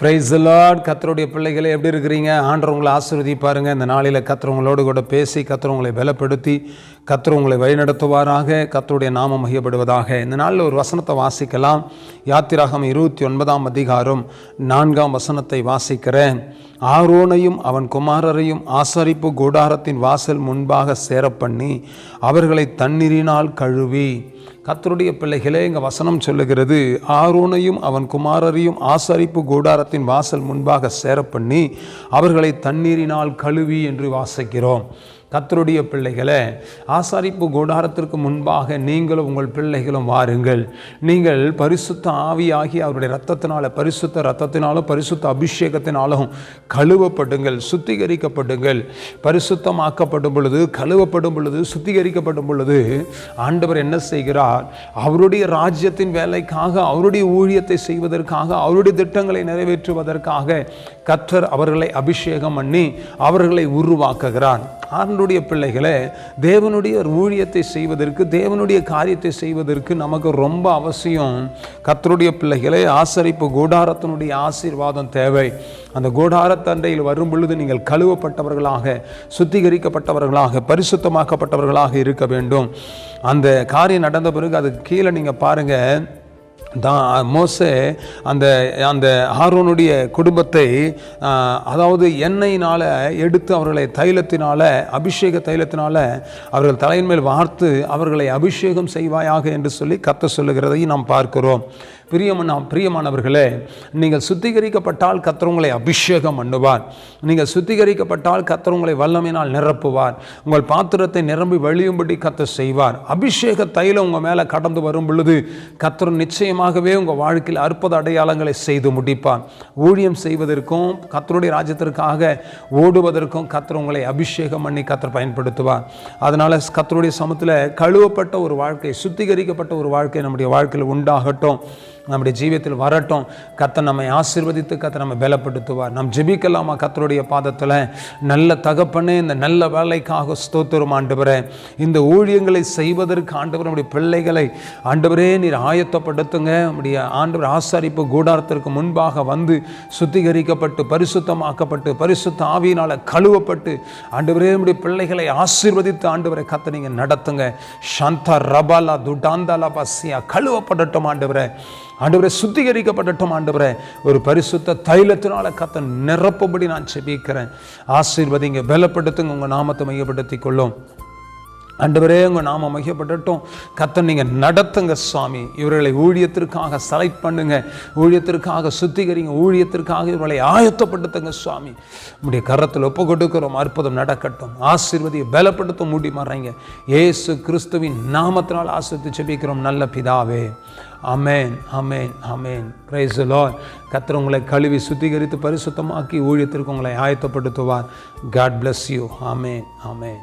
Price Lord கத்தருடைய பிள்ளைகளை எப்படி இருக்கிறீங்க? ஆண்டவங்களை ஆசிர்வதி பாருங்கள் இந்த நாளில் கத்துறவங்களோடு கூட பேசி கத்துறவங்களை பலப்படுத்தி கத்தர் உங்களை வழிநடத்துவாராக கத்தருடைய நாமம் மையப்படுவதாக இந்த நாளில் ஒரு வசனத்தை வாசிக்கலாம். யாத்திராகம் இருபத்தி ஒன்பதாம் அதிகாரம் நான்காம் வசனத்தை வாசிக்கிறேன். ஆரோனையும் அவன் குமாரரையும் ஆசரிப்பு கூடாரத்தின் வாசல் முன்பாக சேரப்பண்ணி அவர்களை தண்ணீரினால் கழுவி. கத்தருடைய பிள்ளைகளே இங்கே வசனம் சொல்லுகிறது ஆரோனையும் அவன் குமாரரையும் ஆசரிப்பு கூடாரத்தின் வாசல் முன்பாக சேரப்பண்ணி அவர்களை தண்ணீரினால் கழுவி என்று வாசிக்கிறோம். கத்தருடைய பிள்ளைகளை ஆசாரிப்பு கூடாரத்திற்கு முன்பாக நீங்களும் உங்கள் பிள்ளைகளும் வாருங்கள். நீங்கள் பரிசுத்த ஆவியாகி அவருடைய ரத்தத்தினால பரிசுத்த ரத்தத்தினாலும் பரிசுத்த அபிஷேகத்தினாலும் கழுவப்படுங்கள் சுத்திகரிக்கப்படுங்கள் பரிசுத்தமாக்கப்படும் பொழுது கழுவப்படும் பொழுது சுத்திகரிக்கப்படும் பொழுது ஆண்டவர் என்ன செய்கிறார்? அவருடைய ராஜ்யத்தின் வேலைக்காக அவருடைய ஊழியத்தை செய்வதற்காக அவருடைய திட்டங்களை நிறைவேற்றுவதற்காக கற்றர் அவர்களை அபிஷேகம் பண்ணி அவர்களை உருவாக்குகிறார். ஆண்டனுடைய பிள்ளைகளே தேவனுடைய ஊழியத்தை செய்வதற்கு தேவனுடைய காரியத்தை செய்வதற்கு நமக்கு ரொம்ப அவசியம். கத்தருடைய பிள்ளைகளே ஆசரிப்பு கோடாரத்தினுடைய ஆசீர்வாதம் தேவை. அந்த கோடாரத்தண்டையில் வரும் பொழுது நீங்கள் கழுவப்பட்டவர்களாக சுத்திகரிக்கப்பட்டவர்களாக பரிசுத்தமாக்கப்பட்டவர்களாக இருக்க வேண்டும். அந்த காரியம் நடந்த பிறகு அதுக்கு கீழே நீங்கள் பாருங்கள் தான் மோசே அந்த அந்த ஹாரோனுடைய குடும்பத்தை அதாவது எண்ணெயினால் எடுத்து அவர்களை தைலத்தினால் அபிஷேக தைலத்தினால் அவர்கள் தலையின் மேல் வார்த்து அவர்களை அபிஷேகம் செய்வாயாக என்று சொல்லி கத்த சொல்லுகிறதையும் நாம் பார்க்கிறோம். பிரியமனா பிரியமானவர்களே நீங்கள் சுத்திகரிக்கப்பட்டால் கத்திரவங்களை அபிஷேகம் பண்ணுவார். நீங்கள் சுத்திகரிக்கப்பட்டால் கத்திரவங்களை வல்லமையினால் நிரப்புவார். உங்கள் பாத்திரத்தை நிரம்பி வழியும்படி கத்த செய்வார். அபிஷேக தைலம் உங்கள் மேலே கடந்து வரும் பொழுது கத்திரம் நிச்சயமாகவே உங்கள் வாழ்க்கையில் அற்புத அடையாளங்களை செய்து முடிப்பான். ஊழியம் செய்வதற்கும் கத்தருடைய ராஜ்யத்திற்காக ஓடுவதற்கும் கத்தர் உங்களை அபிஷேகம் பண்ணி கத்தர் பயன்படுத்துவார். அதனால் கத்தருடைய சமத்தில் கழுவப்பட்ட ஒரு வாழ்க்கை சுத்திகரிக்கப்பட்ட ஒரு வாழ்க்கை நம்முடைய வாழ்க்கையில் உண்டாகட்டும். நம்முடைய ஜீவியத்தில் வரட்டும். கத்தை நம்மை ஆசிர்வதித்து கத்தை நம்ம பலப்படுத்துவார். நம் ஜெபிக்கலாமா கத்தருடைய பாதத்தில். நல்ல தகப்பனே இந்த நல்ல வேலைக்காக ஸ்தோத்திரம் ஆண்டவரே. இந்த ஊழியங்களை செய்வதற்கு ஆண்டவர் நம்முடைய பிள்ளைகளை ஆண்டவரே நீர் ஆயத்தப்படுத்துங்க. நம்முடைய ஆண்டவர் ஆசாரிப்பு கூடாரத்திற்கு முன்பாக வந்து சுத்திகரிக்கப்பட்டு பரிசுத்தமாக்கப்பட்டு பரிசுத்த ஆவியினால் கழுவப்பட்டு ஆண்டவரே நம்முடைய பிள்ளைகளை ஆசீர்வதித்து ஆண்டவரை கத்தை நீங்கள் நடத்துங்க. சாந்தா ரபாலா துடாந்தாலா பசியா கழுவப்படட்டும் ஆண்டவரை. ஆண்டவரை சுத்திகரிக்கப்படட்டும் ஆண்டவரை. ஒரு பரிசுத்த தைலத்தினால கத்த நிரப்பும்படி நான் செபிக்கிறேன். ஆசீர்வதிங்க பலப்படுத்துங்க உங்கள் நாமத்தை மையப்படுத்திக் கொள்ளும். ஆண்டவரே உங்கள் நாம மையப்படட்டும் கத்த நீங்கள் நடத்துங்க சுவாமி. இவர்களை ஊழியத்திற்காக செலக்ட் பண்ணுங்க. ஊழியத்திற்காக சுத்திகரிங்க. ஊழியத்திற்காக இவர்களை ஆயத்தப்படுத்துங்க சுவாமி. உடைய கரத்தில் ஒப்பு கொடுக்கிறோம். அற்புதம் நடக்கட்டும். ஆசீர்வதியை பலப்படுத்த மூடி மாறீங்க. ஏசு கிறிஸ்துவின் நாமத்தினால் ஆசிரித்து செபிக்கிறோம் நல்ல பிதாவே. அமேன் அமேன் அமேன் பிரைஸ் லார்ட் உங்களை கழுவி சுத்திகரித்து பரிசுத்தமாக்கி ஊழியத்திற்கு உங்களை ஆயத்தப்படுத்துவார். God bless you amen amen